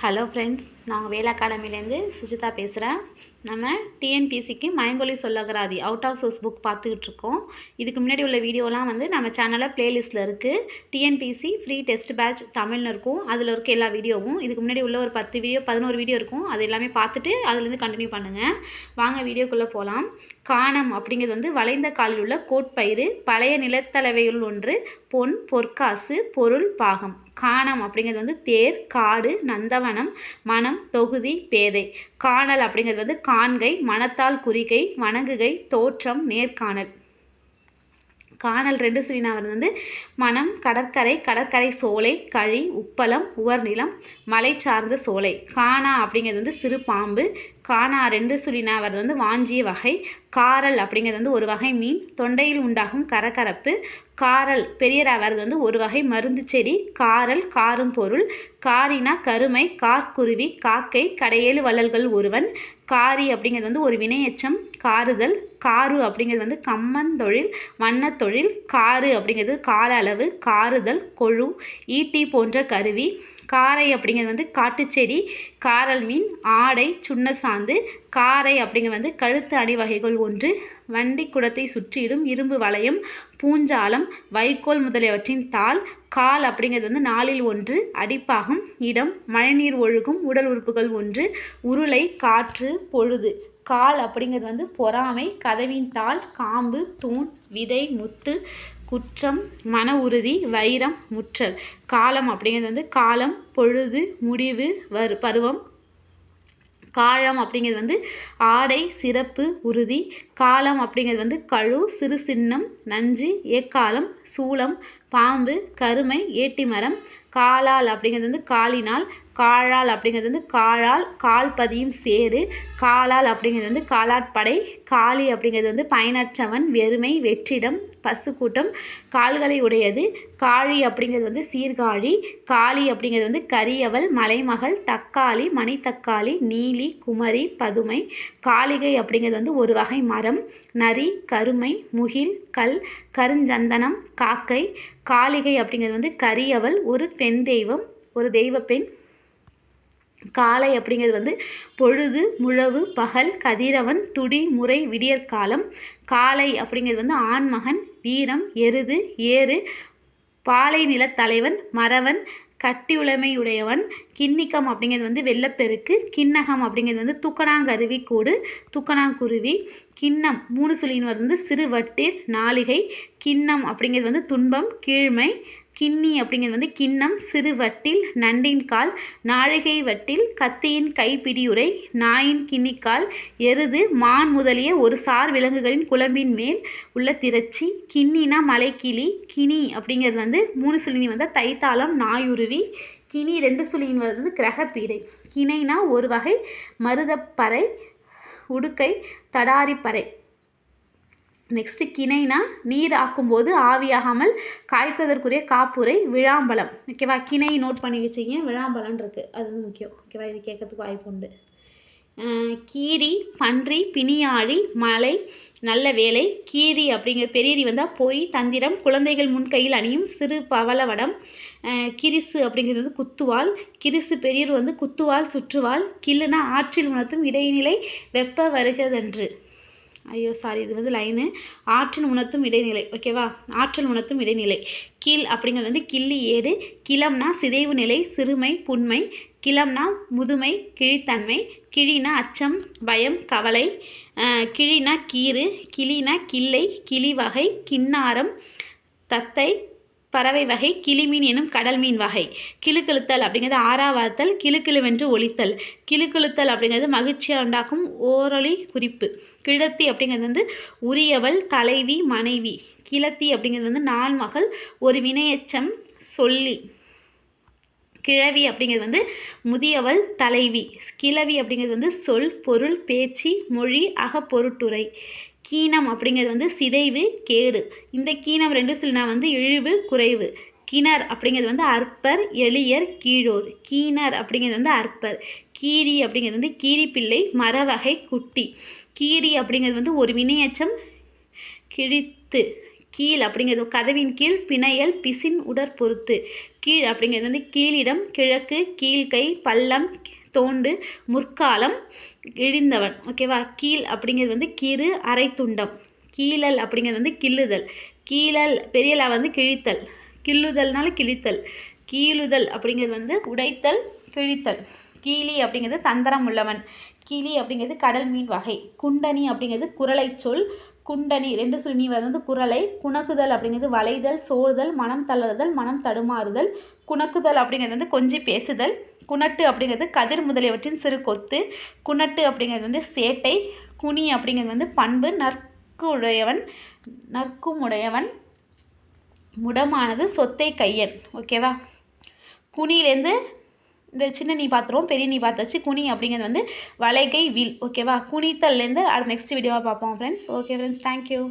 Hello friends நாங்கள் வேலை அகாடமிலேருந்து சுஜிதா பேசுகிறேன் நம்ம டிஎன்பிசிக்கு மயங்கொலி சொல்லகராதி அவுட் ஆஃப் சோர்ஸ் புக் பார்த்துக்கிட்டு இருக்கோம். இதுக்கு முன்னாடி உள்ள வீடியோலாம் வந்து நம்ம சேனலில் ப்ளேலிஸ்ட்டில் இருக்குது டிஎன்பிசி ஃப்ரீ டெஸ்ட் பேட்ச் தமிழ்னு இருக்கும். அதில் இருக்க எல்லா வீடியோவும் இதுக்கு முன்னாடி உள்ள ஒரு பத்து வீடியோ பதினோரு வீடியோ இருக்கும். அது எல்லாமே பார்த்துட்டு அதுலேருந்து கண்டினியூ பண்ணுங்கள் வாங்க வீடியோக்குள்ளே போகலாம் காணம் அப்படிங்கிறது வந்து வளைந்த காலில் உள்ள கோட்பயிறு பழைய நிலத்தளவையுள் ஒன்று பொன் பொற்காசு பொருள் பாகம். காணம் அப்படிங்கிறது வந்து தேர் காடு நந்தவனம் மனம் தொகுதி பேதை. காணல் அப்படிங்கிறது வந்து காண்கை மனத்தால் குறிகை வணங்குகை தோற்றம் நேர்காணல். காணல் ரெண்டு சுழினாவர் வந்து மனம் கடற்கரை கடற்கரை சோலை கழி உப்பளம் உவர்நிலம் மலை சார்ந்த சோலை. காணா அப்படிங்கிறது வந்து சிறு பாம்பு. காணா ரெண்டு சுழினாவர் வந்து வாஞ்சிய வகை. காரல் அப்படிங்கிறது வந்து ஒரு வகை மீன். தொண்டையில் உண்டாகும் கரகரப்பு. காரல் பெரியராவர் வந்து ஒரு வகை மருந்து செடி. காரல் காரும் பொருள். காரினா கருமை கார்குருவி காக்கை கடையேழு வள்ளல்கள் ஒருவன். காரி அப்படிங்கிறது வந்து ஒரு வினையச்சம் காருதல் காரு அப்படிங்கிறது வந்து கம்மந்தொழில் வண்ணத்தொழில் காரு அப்படிங்கிறது கால அளவு காருதல் கொழு ஈட்டி போன்ற கருவி காரை அப்படிங்கிறது வந்து காட்டுச்செடி காரல் மீன் ஆடை சுண்ணசாந்து காரை அப்படிங்கிறது வந்து கழுத்து அணிவகைகள் ஒன்று வண்டி குடத்தை சுற்றியிடும் இரும்பு வளையம் பூஞ்சாலம் வைக்கோல் முதலியவற்றின் தாள் கால் அப்படிங்கிறது வந்து நாளில் ஒன்று அடிப்பாகம் இடம் மழைநீர் ஒழுகும் உடல் உறுப்புகள் ஒன்று உருளை காற்று பொழுது. கால் அப்படிங்கிறது வந்து பொறாமை கதவின் தாள் காம்பு தூண் விதை முத்து குற்றம் மன உறுதி வைரம் முற்றல். காலம் அப்படிங்கிறது வந்து காலம் பொழுது முடிவு வரு பருவம் காலம் அப்படிங்கிறது வந்து ஆடை சிறப்பு உறுதி. காலம் அப்படிங்கிறது வந்து கழு சிறு சின்னம் நஞ்சு ஏக்காலம் சூளம் பாம்பு கருமை ஏட்டிமரம். காலால் அப்படிங்கிறது வந்து காலினால் காழால் அப்படிங்கிறது வந்து காழால் கால் பதியும் சேரு காலால் அப்படிங்கிறது வந்து காலாட்படை காளி அப்படிங்கிறது வந்து பயனற்றவன் வெறுமை வெற்றிடம் பசுக்கூட்டம் கால்களை உடையது காழி அப்படிங்கிறது வந்து சீர்காழி காளி அப்படிங்கிறது வந்து கரியவள் மலைமகள் தக்காளி மணித்தக்காளி நீலி குமரி பதுமை காளிகை அப்படிங்கிறது வந்து ஒரு வகை மரம் நரி கருமை முகில் கல் கருஞ்சந்தனம் காக்கை காளிகை அப்படிங்கிறது வந்து கரியவள் ஒரு பெண் தெய்வம் ஒரு தெய்வ பெண் காலை அப்படிங்கிறது வந்து பொழுது முழவு பகல் கதிரவன் துடி முறை விடியற்காலம் காலை அப்படிங்கிறது வந்து ஆண்மகன் வீரம் எருது ஏறு பாலை நிலத்தலைவன் மறவன் கட்டியுடைமையுடையவன் கிண்ணிக்கம் அப்படிங்கிறது வந்து வெள்ளப்பெருக்கு கிண்ணகம் அப்படிங்கிறது வந்து துக்கணாங்கருவி கூடு துக்கணாங்குருவி கிண்ணம் மூணு சுழியின் வந்து சிறு வட்டில் நாளிகை கிண்ணம் அப்படிங்கிறது வந்து துன்பம் கீழ்மை கிண்ணி அப்படிங்கிறது வந்து கிண்ணம் சிறு வட்டில் நண்டின் கால் நாழிகை வட்டில் கத்தியின் கைப்பிடியுரை நாயின் கிண்ணிக்கால் எருது மான் முதலிய ஒரு சார் விலங்குகளின் குழம்பின் மேல் உள்ள திரச்சி கிண்ணினா மலைக்கிளி கிணி அப்படிங்கிறது வந்து மூணு சுழினி வந்து தைத்தாளம் நாயுருவி கினி ரெண்டு சுழியின் வந்து கிரகப்பீடை. கிணைனா ஒரு வகை மருதப்பறை உடுக்கை தடாரிப்பறை. நெக்ஸ்ட்டு கிணைனா நீர் ஆக்கும்போது ஆவியாகாமல் காய்ப்பதற்குரிய காப்புரை விழாம்பழம் ஓகேவா கிணை நோட் பண்ணி வச்சிங்க. விழாம்பழம் இருக்குது அது முக்கியம். ஓகேவா இது கேட்கறதுக்கு வாய்ப்பு உண்டு. கீரி பன்றி பிணியாழி மலை நல்ல வேலை. கீரி அப்படிங்கிற பெரியரி வந்தால் பொய் தந்திரம் குழந்தைகள் முன்கையில் அணியும் சிறு பவளவடம் கிரிசு அப்படிங்கிறது வந்து குத்துவால் கிரிசு பெரியர் வந்து குத்துவால் சுற்றுவால் கில்லுனா ஆற்றில் உணர்த்தும் இடைநிலை வெப்ப வருகதன்று. ஐயோ சாரி இது வந்து லைனு ஆற்றல் உணர்த்தும் இடைநிலை ஓகேவா ஆற்றல் உணர்த்தும் இடைநிலை. கீழ் அப்படிங்கிறது வந்து கிள்ளி ஏடு கிளம்னா சிதைவு நிலை சிறுமை புண்மை. கிளம்னா முதுமை கிழித்தன்மை. கிழினா அச்சம் பயம் கவலை. கிழினா கீறு. கிளினா கிள்ளை கிளி வகை கிண்ணாரம் தத்தை. பறவை வகை கிளிமீன் எனும் கடல் மீன் வகை. கிளுக்கிழுத்தல் அப்படிங்கிறது ஆறாவாத்தல் கிளுக்கிழுவென்று ஒழித்தல் கிளுக்கிழுத்தல் அப்படிங்கிறது மகிழ்ச்சியாக உண்டாக்கும் ஓரொளி குறிப்பு. கிழத்தி அப்படிங்கிறது வந்து உரியவள் தலைவி மனைவி. கிளத்தி அப்படிங்கிறது வந்து நாள் மகள் ஒரு வினையச்சம் சொல்லி. கிழவி அப்படிங்கிறது வந்து முதியவள் தலைவி. கிழவி அப்படிங்கிறது வந்து சொல் பொருள் பேச்சு மொழி அகப்பொருட்டுரை. கீனம் அப்படிங்கிறது வந்து சிதைவு கேடு. இந்த கீனம் ரெண்டு சொல்லினா வந்து இழிவு குறைவு. கிணர் அப்படிங்கிறது வந்து அற்பர் எளியர் கீழோர். கீணர் அப்படிங்கிறது வந்து அற்பர். கீரி அப்படிங்கிறது வந்து கீரிப்பிள்ளை மரவகை குட்டி. கீரி அப்படிங்கிறது வந்து ஒரு வினையச்சம் கிழித்து. கீழ் அப்படிங்கிறது கதவின் கீழ் பிணையல் பிசின் உடற்பொருத்து கீழ் அப்படிங்கிறது வந்து கீழிடம் கிழக்கு கீழ்கை பள்ளம் தோண்டு முற்காலம் இழிந்தவன். ஓகேவா கீழ் அப்படிங்கிறது வந்து கீறு அரைத்துண்டம். கீழல் அப்படிங்கிறது வந்து கிள்ளுதல். கீழல் பெரியலா வந்து கிழித்தல். கிள்ளுதல்னால கிழித்தல். கீழுதல் அப்படிங்கிறது வந்து உடைத்தல் கிழித்தல். கீழி அப்படிங்கிறது தந்திரம் உள்ளவன். கிளி அப்படிங்கிறது கடல் மீன் வகை. குண்டனி அப்படிங்கிறது குரலை சொல். குண்டனி ரெண்டு சொல்லி வந்து குரலை. குணக்குதல் அப்படிங்கிறது வளைதல் சோறுதல் மனம் தளருதல் மனம் தடுமாறுதல். குணக்குதல் அப்படிங்கிறது வந்து கொஞ்சி பேசுதல். குணட்டு அப்படிங்கிறது கதிர் முதலியவற்றின் சிறு கொத்து. குணட்டு அப்படிங்கிறது வந்து சேட்டை. குனி அப்படிங்கிறது வந்து பண்பு. நற்கு உடையவன் நற்கும் உடையவன் முடமானது சொத்தை கையன். ஓகேவா? குனிலேருந்து இந்த சின்ன நீ பாத்திரம் பெரிய நீ பார்த்தாச்சு குனி அப்படிங்கிறது வந்து வளைகை வில் ஓகேவா குனித்தல்லேருந்து அது நெக்ஸ்ட் வீடியோவாக பார்ப்போம் ஃப்ரெண்ட்ஸ் ஓகே ஃப்ரெண்ட்ஸ் தேங்க்யூ